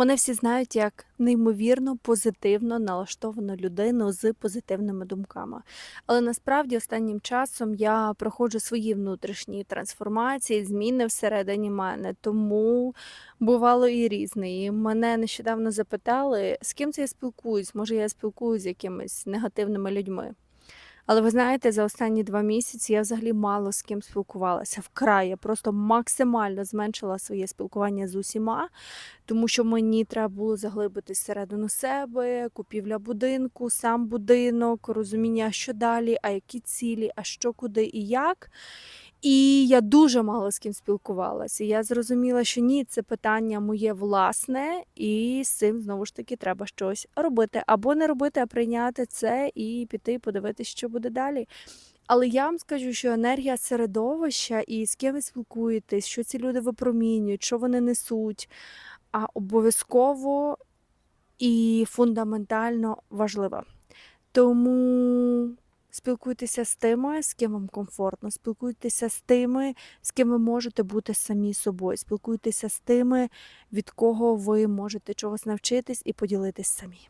Мене всі знають як неймовірно позитивно налаштовану людину з позитивними думками. Але насправді останнім часом я проходжу свої внутрішні трансформації, зміни всередині мене, тому бувало і різне. І мене нещодавно запитали, з ким це я спілкуюсь. Може, я спілкуюсь з якимись негативними людьми. Але ви знаєте, за останні два місяці я взагалі мало з ким спілкувалася вкрай. Я просто максимально зменшила своє спілкування з усіма, тому що мені треба було заглибитись всередину себе, купівля будинку, сам будинок, розуміння, що далі, а які цілі, а що куди і як. І я дуже мало з ким спілкувалася. Я зрозуміла, що ні, це питання моє власне, і з цим знову ж таки треба щось робити. Або не робити, а прийняти це і піти подивитися, що буде далі. Але я вам скажу, що енергія середовища і з ким ви спілкуєтесь, що ці люди випромінюють, що вони несуть, а обов'язково і фундаментально важлива. Тому спілкуйтеся з тими, з ким вам комфортно, спілкуйтеся з тими, з ким ви можете бути самі собою, спілкуйтеся з тими, від кого ви можете чогось навчитись і поділитись самі.